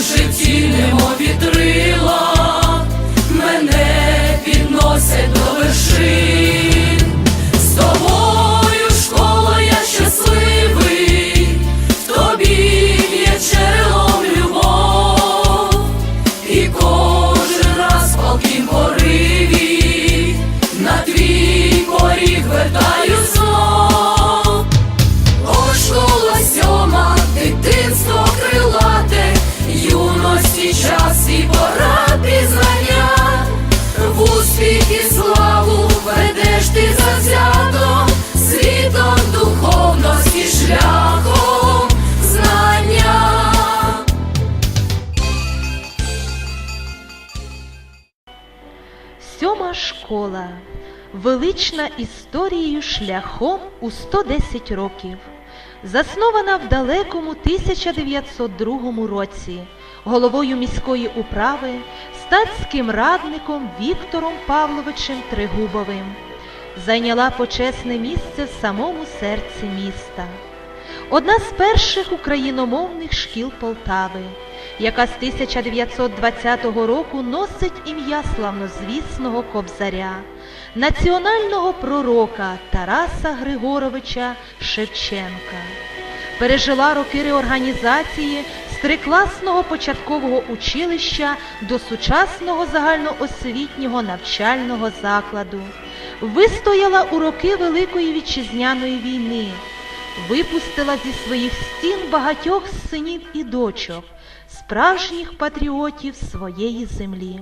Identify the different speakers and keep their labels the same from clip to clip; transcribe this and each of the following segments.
Speaker 1: житті немов вітрила,
Speaker 2: історією шляхом у 110 років. Заснована в далекому 1902 році головою міської управи статським радником Віктором Павловичем Тригубовим. Зайняла почесне місце в самому серці міста. Одна з перших україномовних шкіл Полтави, яка з 1920 року носить ім'я славнозвісного кобзаря, національного пророка Тараса Григоровича Шевченка. Пережила роки реорганізації з трикласного початкового училища до сучасного загальноосвітнього навчального закладу. Вистояла у роки Великої вітчизняної війни випустила зі своїх стін багатьох синів і дочок, справжніх патріотів своєї землі.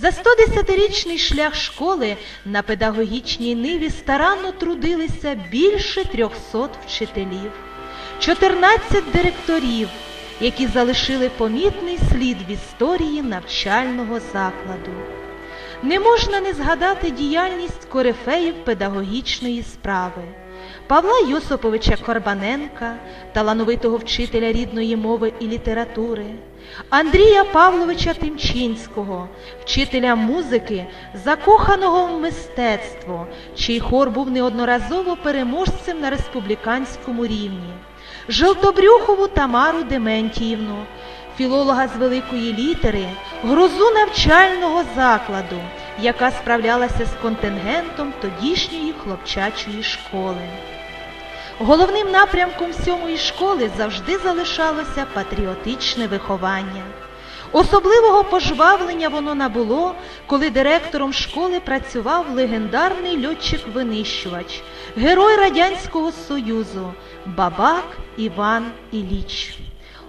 Speaker 2: За 110-річний шлях школи на педагогічній ниві старанно трудилися більше 300 вчителів, 14 директорів, які залишили помітний слід в історії навчального закладу. Не можна не згадати діяльність корифеїв педагогічної справи. Павла Йосиповича Корбаненка, талановитого вчителя рідної мови і літератури, Андрія Павловича Тимчинського, вчителя музики, закоханого в мистецтво, чий хор був неодноразово переможцем на республіканському рівні, Желтобрюхову Тамару Дементіївну, філолога з великої літери, грозу навчального закладу, яка справлялася з контингентом тодішньої хлопчачої школи. Головним напрямком сьомої школи завжди залишалося патріотичне виховання. Особливого пожвавлення воно набуло, коли директором школи працював легендарний льотчик-винищувач, герой Радянського Союзу Бабак Іван Іліч.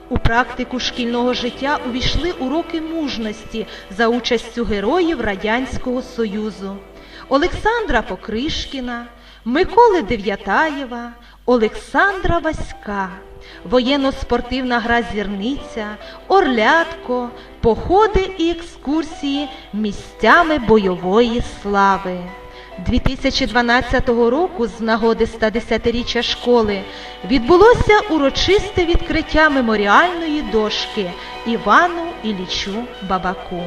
Speaker 2: У практику шкільного життя увійшли уроки мужності за участю героїв Радянського Союзу Олександра Покришкіна, Миколи Дев'ятаєва, Олександра Васька, воєнно-спортивна гра зірниця, орлятко, походи і екскурсії місцями бойової слави. 2012 року з нагоди 110-річчя школи відбулося урочисте відкриття меморіальної дошки Івану Іллічу Бабаку.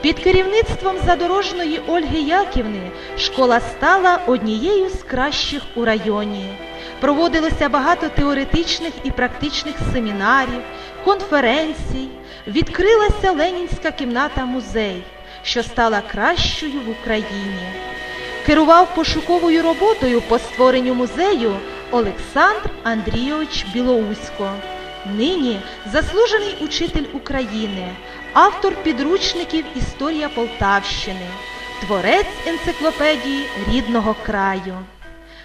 Speaker 2: Під керівництвом задорожної Ольги Яківни школа стала однією з кращих у районі. Проводилося багато теоретичних і практичних семінарів, конференцій, відкрилася Ленінська кімната музей, що стала кращою в Україні. Керував пошуковою роботою по створенню музею Олександр Андрійович Білоусько. Нині заслужений учитель України, автор підручників Історія Полтавщини, творець енциклопедії рідного краю.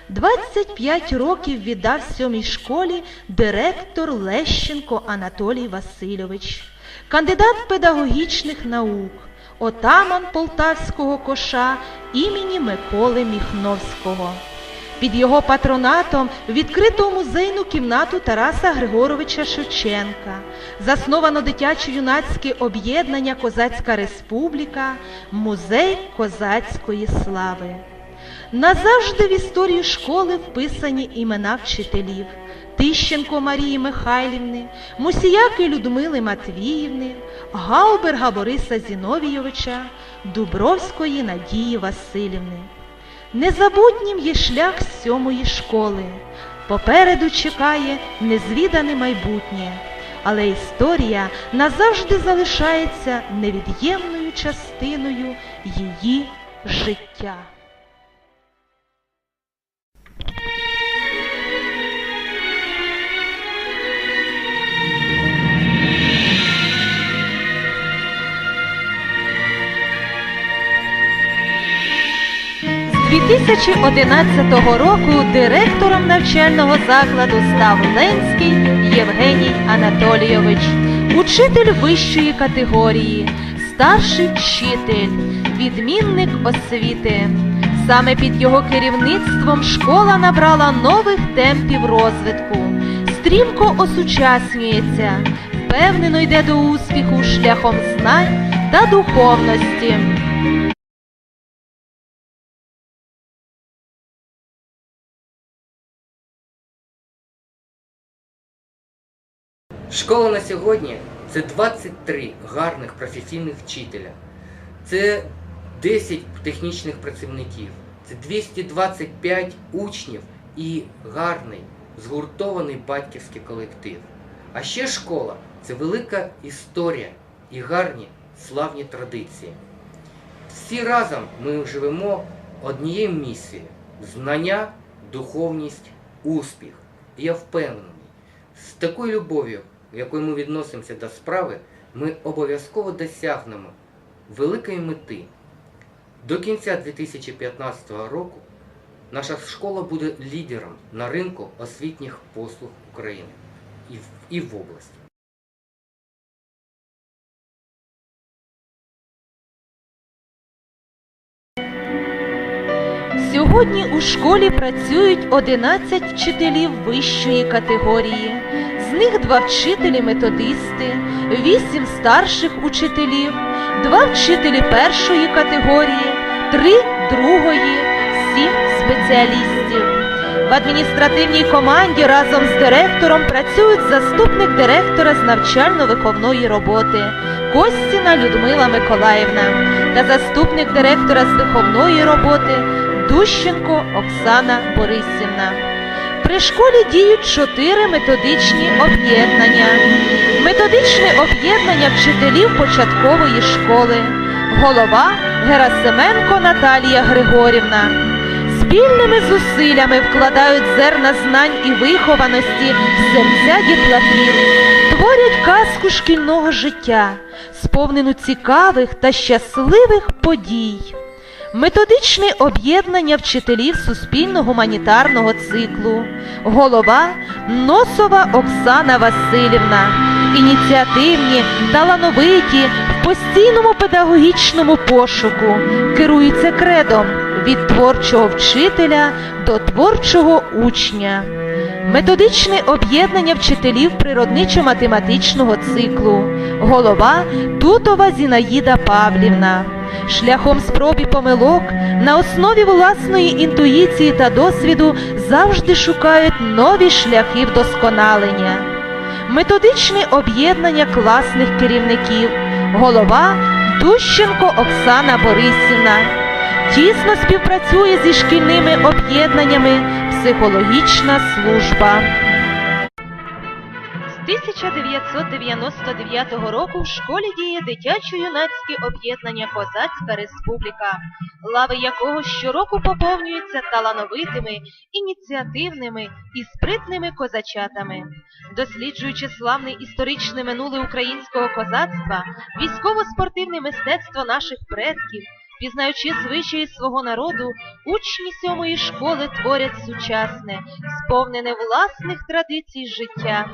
Speaker 2: 25 років віддав сьомій школі директор Лещенко Анатолій Васильович, кандидат педагогічних наук, отаман полтавського коша імені Миколи Міхновського. Під його патронатом відкрито музейну кімнату Тараса Григоровича Шевченка, засновано дитячо-юнацьке об'єднання Козацька Республіка, музей козацької слави. Назавжди в історію школи вписані імена вчителів Тищенко Марії Михайлівни, Мусіяки Людмили Матвіївни, Гауберга Бориса Зіновійовича, Дубровської Надії Васильівни. Незабутнім є шлях сьомої школи. Попереду чекає незвідане майбутнє. але історія назавжди залишається невід'ємною частиною її життя. 2011 року директором навчального закладу став Ленський Євгеній Анатолійович, учитель вищої категорії, старший вчитель, відмінник освіти. Саме під його керівництвом школа набрала нових темпів розвитку, стрімко осучаснюється, впевнено йде до успіху шляхом знань та духовності.
Speaker 3: Школа на сьогодні це 23 гарних професійних вчителя, це 10 технічних працівників, це 225 учнів і гарний згуртований батьківський колектив. А ще школа це велика історія і гарні славні традиції. Всі разом ми живемо однією місією знання, духовність, успіх. І я впевнений, з такою любов'ю, якою ми відносимося до справи, ми обов'язково досягнемо великої мети. До кінця 2015 року наша школа буде лідером на ринку освітніх послуг України і в області.
Speaker 2: Сьогодні у школі працюють 11 вчителів вищої категорії. Них два вчителі-методисти, 8 старших учителів, два вчителі першої категорії, три другої, 7 спеціалістів. В адміністративній команді разом з директором працюють заступник директора з навчально-виховної роботи Костіна Людмила Миколаївна та заступник директора з виховної роботи Дущенко Оксана Борисівна. При школі діють чотири методичні об'єднання. Методичне об'єднання вчителів початкової школи. Голова Герасименко Наталія Григорівна. Спільними зусиллями вкладають зерна знань і вихованості в серця дітлахів, творять казку шкільного життя, сповнену цікавих та щасливих подій. Методичне об'єднання вчителів суспільно-гуманітарного циклу. Голова Носова Оксана Васильівна. Ініціативні, талановиті, в постійному педагогічному пошуку. Керуються кредом від творчого вчителя до творчого учня. Методичне об'єднання вчителів природничо-математичного циклу. Голова Тутова Зінаїда Павлівна. Шляхом спроб і помилок на основі власної інтуїції та досвіду завжди шукають нові шляхи вдосконалення. Методичне об'єднання класних керівників. Голова Дущенко Оксана Борисівна. Тісно співпрацює зі шкільними об'єднаннями психологічна служба. З 1999 року в школі діє дитячо-юнацьке об'єднання Козацька Республіка, лави якого щороку поповнюються талановитими, ініціативними і спритними козачатами. Досліджуючи славне історичне минуле українського козацтва, військово-спортивне мистецтво наших предків, пізнаючи звичаї свого народу, учні сьомої школи творять сучасне, сповнене власних традицій життя.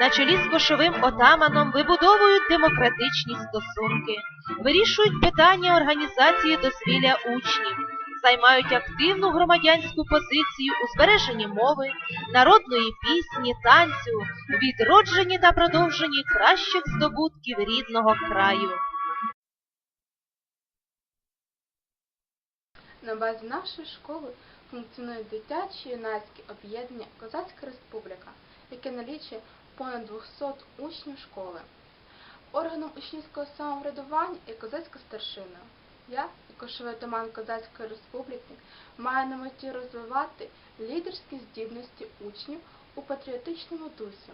Speaker 2: На чолі з кошовим отаманом вибудовують демократичні стосунки, вирішують питання організації дозвілля учнів, займають активну громадянську позицію у збереженні мови, народної пісні, танцю, відродженні та продовженні кращих здобутків рідного краю.
Speaker 4: На базі нашої школи функціонує дитяче юнацьке об'єднання Козацька Республіка, яке налічує понад 200 учнів школи. Органом учнівського самоврядування є козацька старшина. Я, кошовий отаман Козацької Республіки, маю на меті розвивати лідерські здібності учнів у патріотичному дусі,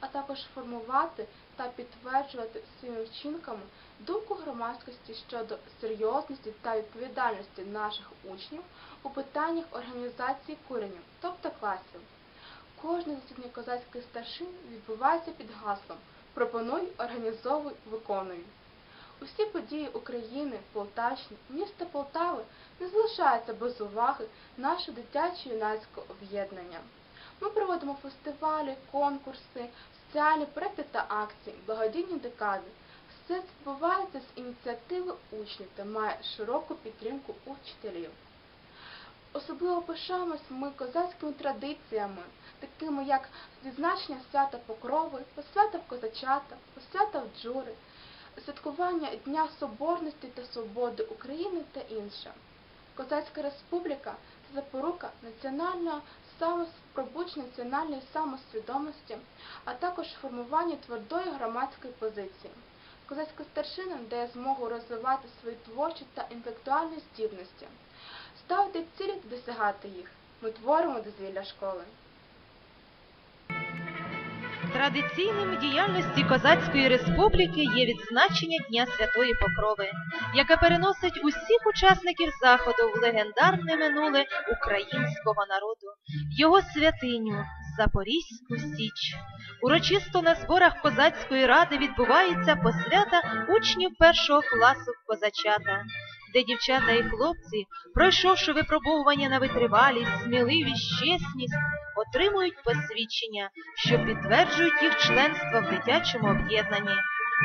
Speaker 4: а також формувати та підтверджувати своїми вчинками думку громадськості щодо серйозності та відповідальності наших учнів у питаннях організації куренів, тобто класів. Кожне засідання козацьких старшин відбувається під гаслом Пропонуй, організовуй, виконуй. Усі події України, Полтавщини, міста Полтави не залишаються без уваги нашого дитячо-юнацького об'єднання. Ми проводимо фестивалі, конкурси, соціальні проекти та акції, благодійні декади. Це відбувається з ініціативи учнів та має широку підтримку у вчителів. Особливо пишаємось ми козацькими традиціями, такими як відзначення свята Покрови, посвята в козачата, посвята в джури, святкування Дня Соборності та Свободи України та інше. Козацька республіка це запорука національного самос- національної самосвідомості, а також формування твердої громадської позиції. Козацька старшина дає змогу розвивати свої творчі та інтелектуальні здібності, ставити цілі та досягати їх. Ми творимо дозвілля школи.
Speaker 2: Традиційним діяльності Козацької республіки є відзначення Дня Святої Покрови, яке переносить усіх учасників заходу в легендарне минуле українського народу, його святиню Запорізьку Січ. Урочисто на зборах Козацької ради відбувається посвята учнів першого класу козачата, де дівчата і хлопці, пройшовши випробовування на витривалість, сміливість, чесність, отримують посвідчення, що підтверджують їх членство в дитячому об'єднанні.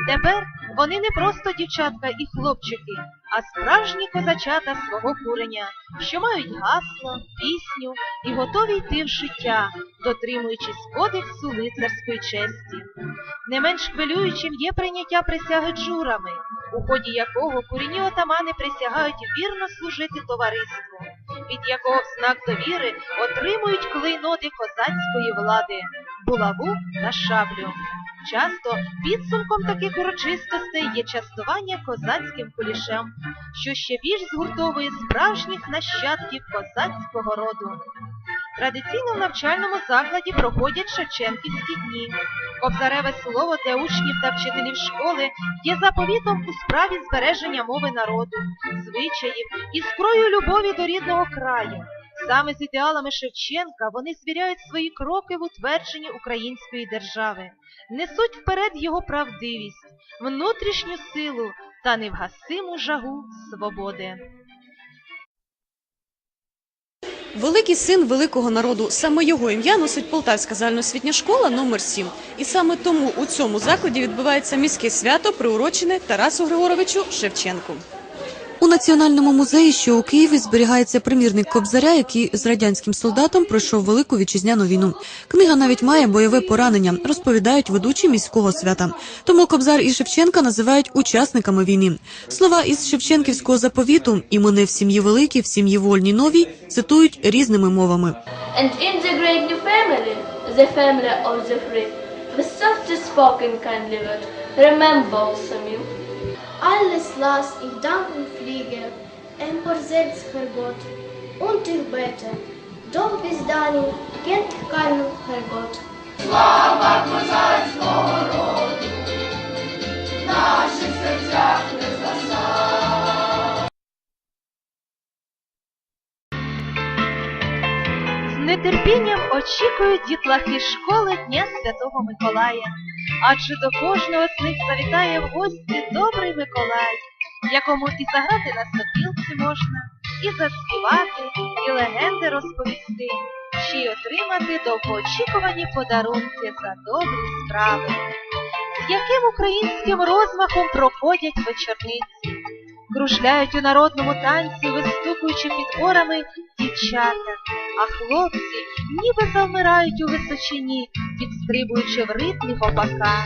Speaker 2: Тепер вони не просто дівчатка і хлопчики, а справжні козачата свого куреня, що мають гасло, пісню і готові йти в життя, дотримуючись кодексу лицарської честі. Не менш хвилюючим є прийняття присяги джурами, у ході якого курінні отамани присягають вірно служити товариству, від якого в знак довіри отримують клейноти козацької влади, булаву та шаблю. Часто підсумком таких урочистостей є частування козацьким кулішем, що ще більш згуртовує справжніх нащадків козацького роду. Традиційно в навчальному закладі проходять Шевченківські дні. Кобзареве слово для учнів та вчителів школи є заповітом у справі збереження мови народу, звичаїв, іскрою любові до рідного краю. Саме з ідеалами Шевченка вони звіряють свої кроки в утвердженні української держави, несуть вперед його правдивість, внутрішню силу та невгасиму жагу свободи.
Speaker 5: Великий син великого народу. Саме його ім'я носить Полтавська загальноосвітня школа номер 7 І саме тому у цьому закладі відбувається міське свято, приурочене Тарасу Григоровичу Шевченку.
Speaker 6: У Національному музеї, що у Києві, зберігається примірник Кобзаря, який з радянським солдатом пройшов велику вітчизняну війну. Книга навіть має бойове поранення, розповідають ведучі міського свята. Тому Кобзар і Шевченка називають учасниками війни. Слова із Шевченківського заповіту «І мене в сім'ї великій, в сім'ї вольній новій» цитують різними мовами.
Speaker 7: And in the great new family, the family of the free, the softest spoken kindly word, remember also me.
Speaker 8: alles lass ich dann und fliege, emporsetzt Herr Gott, und ich bete, doch bis dahin kennt keinen Herr
Speaker 2: Gott. Слава козацького роду, наших серцях не згасає. Нетерпінням очікують дітлахи школи Дня Святого Миколая, адже до кожного з них завітає в гості добрий Миколай, якому і заграти на сопілці можна, і заспівати, і легенди розповісти, ще й отримати довгоочікувані подарунки за добрі справи. З яким українським розмахом проходять вечорниці, кружляють у народному танці, вистукуючи під горами дівчата, а хлопці ніби завмирають у височині, підстрибуючи в ритмі гопака.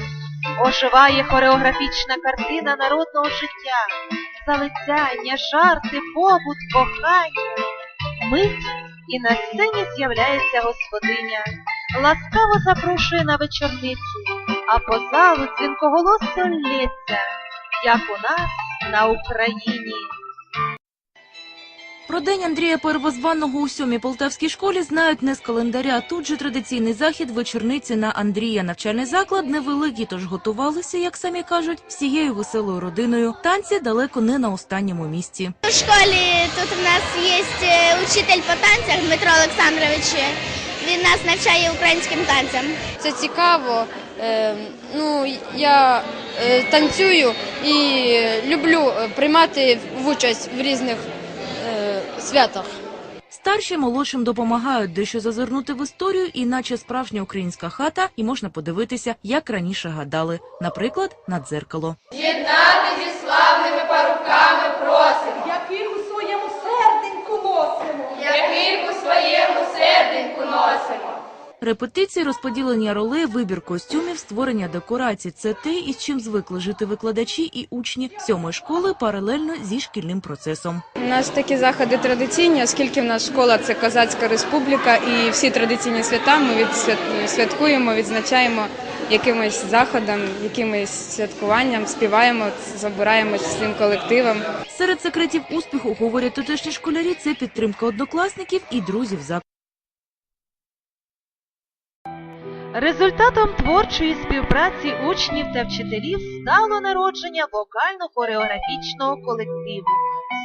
Speaker 2: Оживає хореографічна картина народного життя, залицяння, жарти, побут, кохання. Мить і на сцені з'являється господиня, ласкаво запрошує на вечорницю, а по залу дзвінкоголосо лється, як у нас на Україні.
Speaker 9: Про день Андрія Первозванного у сьомій полтавській школі знають не з календаря. Тут же традиційний захід вечорниці на Андрія. Навчальний заклад невеликий, тож готувалися, як самі кажуть, всією веселою родиною. Танці далеко не на останньому місці.
Speaker 8: В школі тут у нас є е, учитель по танцях Дмитро Олександрович. Він нас навчає українським танцям.
Speaker 10: Це цікаво. Е, ну, я е, танцюю і люблю е, приймати участь в різних е, святах.
Speaker 9: Старші молодшим допомагають дещо зазирнути в історію, і наче справжня українська хата, і можна подивитися, як раніше гадали, наприклад, на дзеркало.
Speaker 1: Яких
Speaker 9: Репетиції, розподілення ролей, вибір костюмів, створення декорацій це те, із чим звикли жити викладачі і учні сьомої школи паралельно зі шкільним процесом.
Speaker 10: У нас такі заходи традиційні, оскільки в нас школа це козацька республіка, і всі традиційні свята ми відсвят- святкуємо, відзначаємо якимось заходом, якимось святкуванням, співаємо, забираємось з цим колективом.
Speaker 9: Серед секретів успіху говорять тутешні школярі. Це підтримка однокласників і друзів закладу.
Speaker 2: Результатом творчої співпраці учнів та вчителів стало народження вокально-хореографічного колективу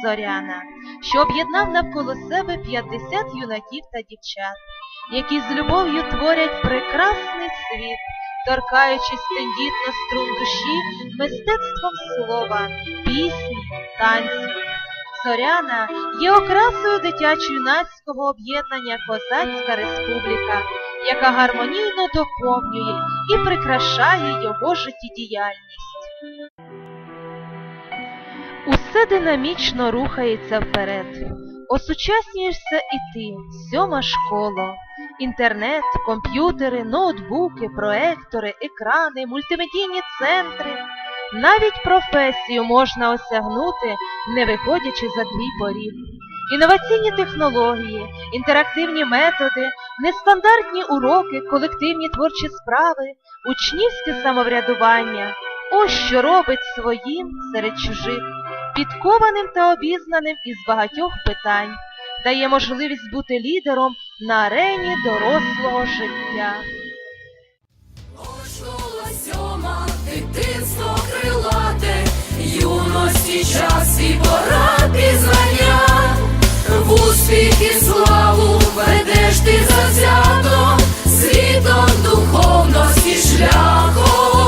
Speaker 2: Зоряна, що об'єднав навколо себе 50 юнаків та дівчат, які з любов'ю творять прекрасний світ, торкаючись тендітно струн душі мистецтвом слова, пісні, танців. Зоряна є окрасою дитячо-юнацького об'єднання Козацька Республіка, яка гармонійно доповнює і прикрашає його життєдіяльність. Усе динамічно рухається вперед. Осучаснюєшся і ти, сьома школа. Інтернет, комп'ютери, ноутбуки, проектори, екрани, мультимедійні центри. Навіть професію можна осягнути, не виходячи за твій поріг. Інноваційні технології, інтерактивні методи, нестандартні уроки, колективні творчі справи, учнівське самоврядування ось що робить своїм серед чужих, підкованим та обізнаним із багатьох питань, дає можливість бути лідером на арені дорослого життя.
Speaker 1: Дитинство крилате, юності час і пора пізнання, в успіх і славу ведеш ти завзято, світом духовності шляхом.